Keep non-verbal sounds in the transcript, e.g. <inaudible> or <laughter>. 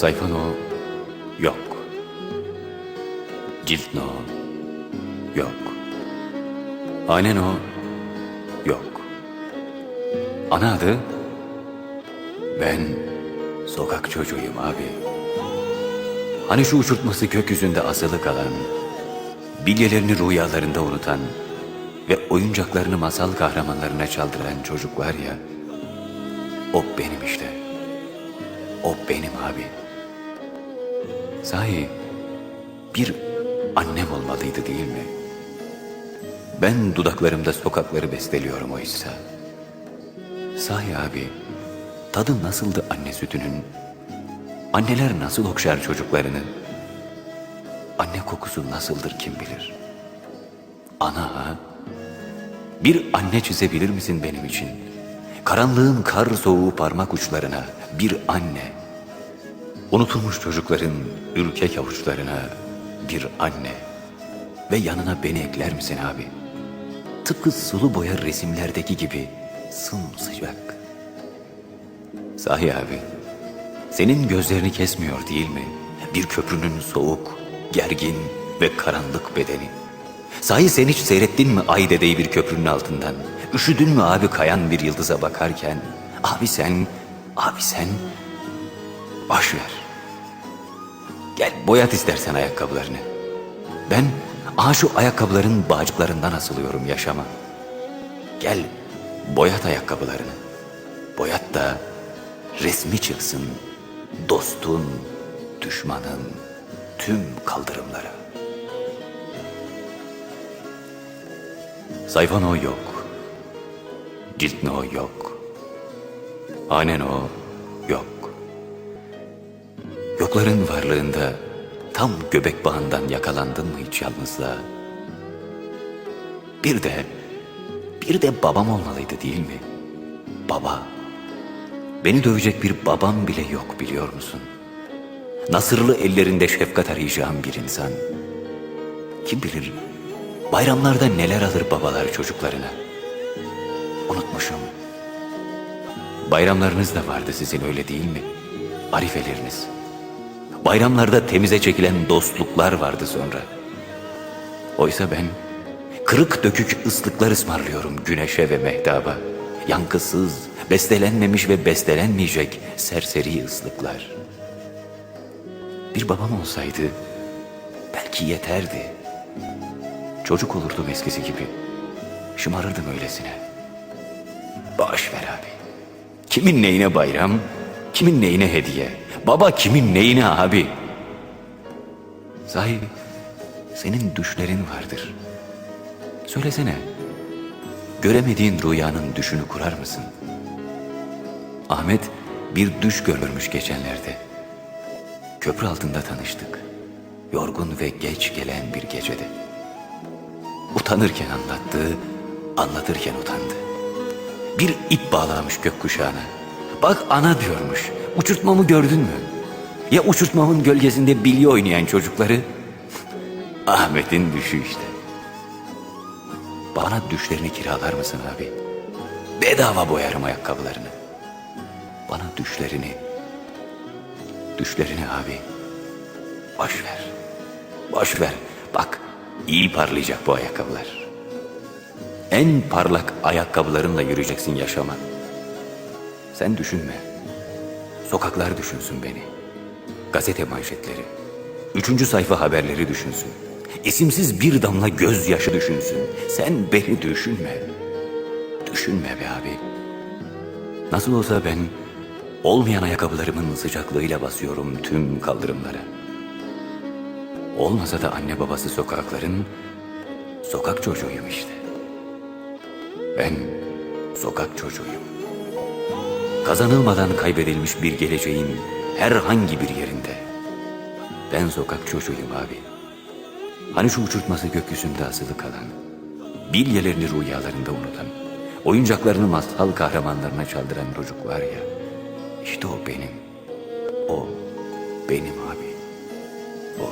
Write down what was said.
Sayfan o yok. Cilt no yok. Hanen o yok. Ana adı ben sokak çocuğuyum abi. Hani şu uçurtması gökyüzünde asılı kalan, bilyelerini rüyalarında unutan ve oyuncaklarını masal kahramanlarına çaldıran çocuk var ya, o benim işte. O benim abi. Sahi bir annem olmalıydı değil mi? Ben dudaklarımda sokakları besteliyorum oysa. Sahi abi, tadı nasıldı anne sütünün? Anneler nasıl okşar çocuklarını? Anne kokusu nasıldır kim bilir? Ana ha? Bir anne çizebilir misin benim için? Karanlığın kar soğuğu parmak uçlarına bir anne. Unutulmuş çocukların ürkek avuçlarına bir anne. Ve yanına beni ekler misin abi? Tıpkı sulu boya resimlerdeki gibi sımsıcak. Sahi abi, senin gözlerini kesmiyor değil mi? Bir köprünün soğuk, gergin ve karanlık bedeni. Sahi sen hiç seyrettin mi ay dedeyi bir köprünün altından? Üşüdün mü abi kayan bir yıldıza bakarken? Abi sen, abi sen, boş ver. Gel boyat istersen ayakkabılarını. Ben aha şu ayakkabıların bağcıklarından asılıyorum yaşama. Gel boyat ayakkabılarını. Boyat da resmi çıksın dostun, düşmanın tüm kaldırımlara. Sayfan o yok. Cilt o yok. Hanen o. Yokların varlığında tam göbek bağından yakalandın mı hiç yalnızlığa? Bir de, bir de babam olmalıydı değil mi? Baba. Beni dövecek bir babam bile yok biliyor musun? Nasırlı ellerinde şefkat arayacağım bir insan. Kim bilir bayramlarda neler alır babalar çocuklarına. Unutmuşum. Bayramlarınız da vardı sizin öyle değil mi? Arifeleriniz. Bayramlarda temize çekilen dostluklar vardı sonra. Oysa ben kırık dökük ıslıklar ısmarlıyorum güneşe ve mehtaba. Yankısız, bestelenmemiş ve bestelenmeyecek serseri ıslıklar. Bir babam olsaydı belki yeterdi. Çocuk olurdum eskisi gibi. Şımarırdım öylesine. Boş ver abi. Kimin neyine bayram, kimin neyine hediye. Baba kimin neyine abi. Sahi senin düşlerin vardır. Söylesene. Göremediğin rüyanın düşünü kurar mısın? Ahmet bir düş görmüş geçenlerde. Köprü altında tanıştık. Yorgun ve geç gelen bir gecede. Utanırken anlattı, anlatırken utandı. Bir ip bağlamış gökkuşağına. Bak ana diyormuş, uçurtmamı gördün mü? Ya uçurtmamın gölgesinde bilye oynayan çocukları? <laughs> Ahmet'in düşü işte. Bana düşlerini kiralar mısın abi? Bedava boyarım ayakkabılarını. Bana düşlerini, düşlerini abi. Boş ver, boş ver. Bak iyi parlayacak bu ayakkabılar. En parlak ayakkabılarınla yürüyeceksin yaşama. Sen düşünme. Sokaklar düşünsün beni. Gazete manşetleri. Üçüncü sayfa haberleri düşünsün. İsimsiz bir damla gözyaşı düşünsün. Sen beni düşünme. Düşünme be abi. Nasıl olsa ben olmayan ayakkabılarımın sıcaklığıyla basıyorum tüm kaldırımlara. Olmasa da anne babası sokakların sokak çocuğuyum işte. Ben sokak çocuğuyum. Kazanılmadan kaybedilmiş bir geleceğin herhangi bir yerinde. Ben sokak çocuğuyum abi. Hani şu uçurtması gökyüzünde asılı kalan, bilyelerini rüyalarında unutan, oyuncaklarını masal kahramanlarına çaldıran çocuk var ya, işte o benim. O benim abi. O